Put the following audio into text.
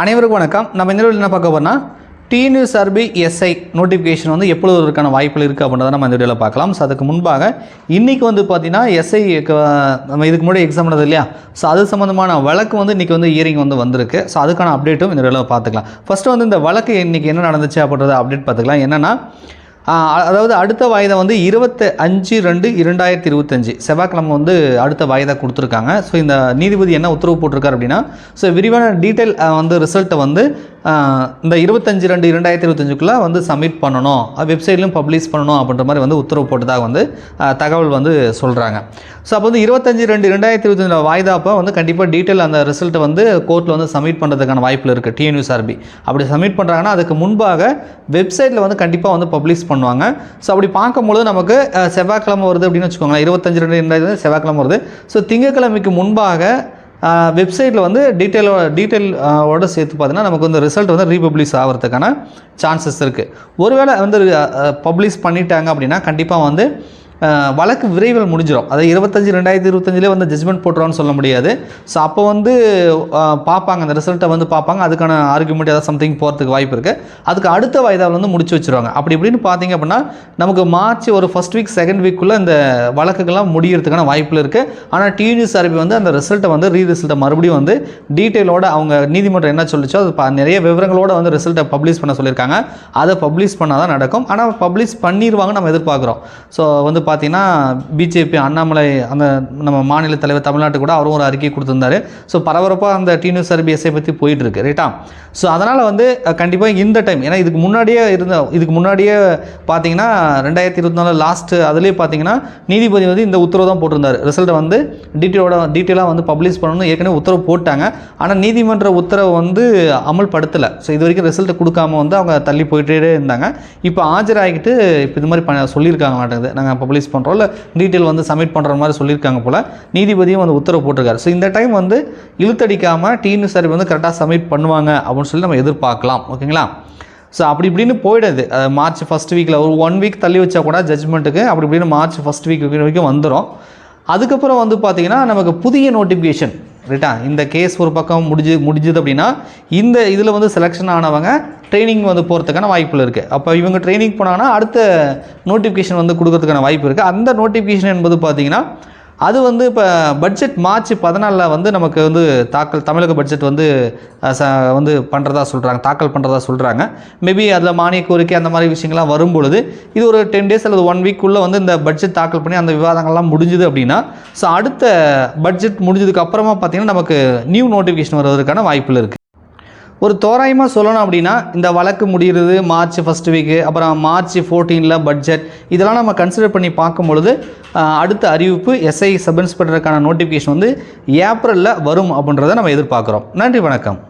அனைவருக்கும் வணக்கம். நம்ம இந்த என்ன பார்க்க போறோம்னா சர்பி எஸ்ஐ நோட்டிஃபிகேஷன் வந்து எப்பொழுது இருக்கான வாய்ப்புகள் இருக்குது அப்படின்றத நம்ம இந்த வீடியோவில் பார்க்கலாம். ஸோ அதுக்கு முன்பாக இன்றைக்கி வந்து பார்த்தீங்கன்னா எஸ்ஐ நம்ம இதுக்கு முன்னாடி எக்ஸாம் நடந்தது இல்லையா? ஸோ அது சம்மந்தமான வழக்கு வந்து இன்றைக்கி வந்து இயரிங் வந்து வந்திருக்கு. ஸோ அதுக்கான அப்டேட்டும் இந்த வீடியோவில் பார்த்துக்கலாம். ஃபஸ்ட்டு வந்து இந்த வழக்கு இன்றைக்கி என்ன நடந்துச்சு அப்படின்றத அப்டேட் பார்த்துக்கலாம். என்னென்னா அதாவது அடுத்த வாய்தா வந்து இருபத்தி அஞ்சு ரெண்டு இரண்டாயிரத்தி இருபத்தஞ்சு. செவ்வாய்க்கிழமை வந்து அடுத்த வாய்தா கொடுத்துருக்காங்க. ஸோ இந்த நீதிபதி என்ன உத்தரவு போட்டிருக்காரு அப்படின்னா ஸோ விரிவான டீட்டெயில் வந்து ரிசல்ட்டை வந்து இந்த இருபத்தஞ்சு ரெண்டு இரண்டாயிரத்தி இருபத்தஞ்சுக்குள்ளே வந்து சப்மிட் பண்ணணும். வெப்சைட்லையும் பப்ளிஷ் பண்ணணும் அப்படின்ற மாதிரி வந்து உத்தரவு போட்டதாக வந்து தகவல் வந்து சொல்கிறாங்க ஸோ அப்போ வந்து இருபத்தஞ்சி ரெண்டு ரெண்டாயிரத்தி இருபத்தஞ்சில் வாய்தா அப்போ வந்து கண்டிப்பாக டீட்டெயில் அந்த ரிசல்ட்டை வந்து கோர்ட்டில் வந்து சப்மிட் பண்ணுறதுக்கான வாய்ப்பில் இருக்குது டிஎன்யூஎஸ்ஆர்பி அப்படி சப்மிட் பண்ணுறாங்கன்னா அதுக்கு முன்பாக வெப்சைட்டில் வந்து கண்டிப்பாக வந்து பப்ளிஷ் பண்ணுவாங்க. ஸோ அப்படி பார்க்கும்பொழுது நமக்கு செவ்வாய்க்கிழமை வருது அப்படின்னு வச்சுக்கோங்களேன். இருபத்தஞ்சி ரெண்டு ரெண்டாயிரத்தி செவ்வாய்க்கிழமை வருது. ஸோ திங்கக்கிழமைக்கு முன்பாக வெப்சைட்டில் வந்து டீட்டெயிலோட டீட்டெயிலோட சேர்த்து பார்த்தீங்கன்னா நமக்கு வந்து ரிசல்ட் வந்து ரீபப்ளிஷ் ஆகிறதுக்கான சான்சஸ் இருக்குது ஒருவேளை வந்து பப்ளிஷ் பண்ணிட்டாங்க அப்படின்னா கண்டிப்பாக வந்து வழக்கு விரைவில் முடிஞ்சிடும் அதாவது இருபத்தஞ்சி ரெண்டாயிரத்தி இருபத்தஞ்சிலே வந்து ஜட்ஜ்மெண்ட் போட்டுருவான்னு சொல்ல முடியாது. ஸோ அப்போ வந்து பார்ப்பாங்க. அந்த ரிசல்ட்டை வந்து பார்ப்பாங்க. அதுக்கான ஆர்குமெண்ட் ஏதாவது சம்திங் போகிறதுக்கு வாய்ப்பு இருக்குது அதுக்கு அடுத்த வயதாவில் வந்து முடிச்சு வச்சுருவாங்க. அப்படி இப்படின்னு பார்த்தீங்க அப்படின்னா நமக்கு மார்ச் ஒரு ஃபஸ்ட் வீக் செகண்ட் வீக்குள்ளே இந்த வழக்குகள்லாம் முடியறதுக்கான வாய்ப்பில் இருக்குது ஆனால் டியூனிஸ் அரபி வந்து அந்த ரிசல்ட்டை வந்து ரீ ரிசல்ட்டை மறுபடியும் வந்து டீட்டெயிலோட அவங்க நீதிமன்றம் என்ன சொல்லிச்சோ அது நிறைய விவரங்களோட வந்து ரிசல்ட்டை பப்ளிஷ் பண்ண சொல்லியிருக்காங்க. அதை பப்ளிஷ் பண்ணால் தான் நடக்கும். ஆனால் பப்ளிஷ் பண்ணிடுவாங்க நம்ம எதிர்பார்க்குறோம். ஸோ வந்து பார்த்தீங்கன்னா பிஜேபி அண்ணாமலை அந்த நம்ம மாநில தலைவர் தமிழ்நாட்டு கூட அவரும் ஒரு அறிக்கை கொடுத்துருந்தாரு. ஸோ பரபரப்பாக அந்த டி நியூஸ் ஆர்பிஎஸ்ஐ பற்றி போயிட்டு இருக்கு ரைட்டா ஸோ அதனால் வந்து கண்டிப்பாக இந்த டைம் ஏன்னா இதுக்கு முன்னாடியே இருந்த இதுக்கு முன்னாடியே பார்த்தீங்கன்னா ரெண்டாயிரத்தி இருபத்தி நாலு லாஸ்ட்டு அதுலேயே பார்த்தீங்கன்னா நீதிபதி வந்து இந்த உத்தரவு தான் போட்டிருந்தார். ரிசல்ட்டை வந்து டீட்டெயிலோட டீட்டெயிலாக வந்து பப்ளிஷ் பண்ணணும்னு ஏற்கனவே உத்தரவு போட்டாங்க. ஆனால் நீதிமன்ற உத்தரவை வந்து அமல்படுத்தலை. ஸோ இது வரைக்கும் ரிசல்ட்டை கொடுக்காம வந்து அவங்க தள்ளி போயிட்டே இருந்தாங்க. இப்போ ஆஜராகிட்டு இப்போ இது மாதிரி ப சொல்லியிருக்காங்க மாட்டேங்குது. நாங்கள் பப்ளிஷ் பண்ணுறோம் இல்லை டீட்டெயில் வந்து சப்மிட் பண்ணுற மாதிரி சொல்லியிருக்காங்க போல் நீதிபதியும் வந்து உத்தரவு போட்டிருக்காரு. ஸோ இந்த டைம் வந்து இழுத்தடிக்காமல் டிஎன் சார் வந்து கரெக்டாக சப்மிட் பண்ணுவாங்க அப்படின்னு சொல்லி நம்ம எதிர்பார்க்கலாம். ஓகேங்களா ஸோ அப்படி இப்படின்னு போயிடுது. அது மார்ச் ஃபஸ்ட் வீக்கில் ஒரு ஒன் வீக் தள்ளி வச்சா கூட ஜட்ஜ்மெண்ட்டுக்கு அப்படி இப்படின்னு மார்ச் ஃபஸ்ட் வீக் வரைக்கும் வந்துடும் அதுக்கப்புறம் வந்து பார்த்திங்கன்னா நமக்கு புதிய நோட்டிஃபிகேஷன் ரைட்டா இந்த கேஸ் ஒரு பக்கம் முடிஞ்சு முடிஞ்சுது அப்படின்னா இந்த இதில் வந்து செலெக்ஷன் ஆனவங்க ட்ரைனிங் வந்து போகிறதுக்கான வாய்ப்புகள் இருக்குது அப்போ இவங்க ட்ரைனிங் போனாங்கன்னா அடுத்த நோட்டிஃபிகேஷன் வந்து கொடுக்கறதுக்கான வாய்ப்பு இருக்குது அந்த நோட்டிஃபிகேஷன் என்பது பார்த்திங்கன்னா அது வந்து இப்போ பட்ஜெட் மார்ச் பதினாலில் வந்து நமக்கு வந்து தாக்கல் தமிழக பட்ஜெட் வந்து ச வந்து பண்ணுறதா சொல்கிறாங்க தாக்கல் பண்ணுறதா சொல்கிறாங்க மேபி அதில் மானிய கோரிக்கை அந்த மாதிரி விஷயங்கள்லாம் வரும்பொழுது இது ஒரு டென் டேஸ் அல்லது ஒன் வீக்குள்ளே வந்து இந்த பட்ஜெட் தாக்கல் பண்ணி அந்த விவாதங்கள்லாம் முடிஞ்சுது அப்படின்னா ஸோ அடுத்த பட்ஜெட் முடிஞ்சதுக்கு அப்புறமா பார்த்திங்கன்னா நமக்கு நியூ நோட்டிஃபிகேஷன் வருவதற்கான வாய்ப்புகள் இருக்குது ஒரு தோராயமாக சொல்லணும் அப்படின்னா இந்த வழக்கு முடிகிறது மார்ச் ஃபஸ்ட் வீக்கு அப்புறம் மார்ச் ஃபோர்டீனில் பட்ஜெட் இதெல்லாம் நம்ம கன்சிடர் பண்ணி பார்க்கும் பொழுது அடுத்த அறிவிப்பு எஸ்ஐ சப் இன்ஸ்பெக்டருக்கான நோட்டிஃபிகேஷன் வந்து ஏப்ரலில் வரும் அப்படின்றத நம்ம எதிர்பார்க்குறோம். நன்றி வணக்கம்.